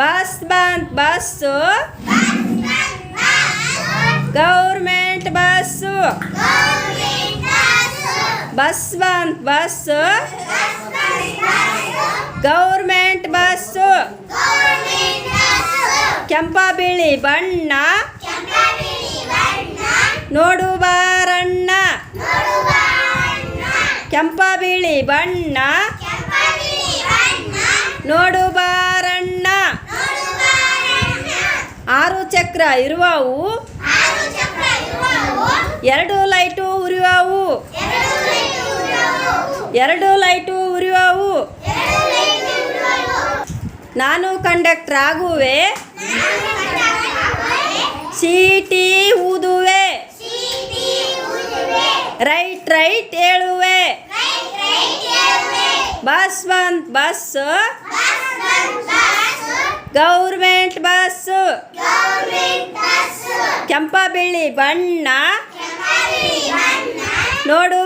Bus ಬಂತ್ bus government bus bus ಬಂತ್ bus government bus ಕೆಂಪ ಬಿಳಿ ಬಣ್ಣ ನೋಡು ಬಾರಣ್ಣ ಕೆಂಪ ಬಿಳಿ ಬಣ್ಣ ನೋಡು ಚಕ್ರ ಇರುವವು? ಎರಡು ಲೈಟು ಉರಿವವು ಎರಡು ಲೈಟು ಉರಿವವು ನಾನು ಕಂಡಕ್ಟರ್ ಆಗುವೆ. ಸಿಟಿ ಊದುವೆ. ರೈಟ್ ರೈಟ್ ಹೇಳುವೆ ಬಸ್ ಬಂತ್ ಬಸ್. ಗೌರ್ಮೆಂಟ್ ಬಣ್ಣ ನೋಡು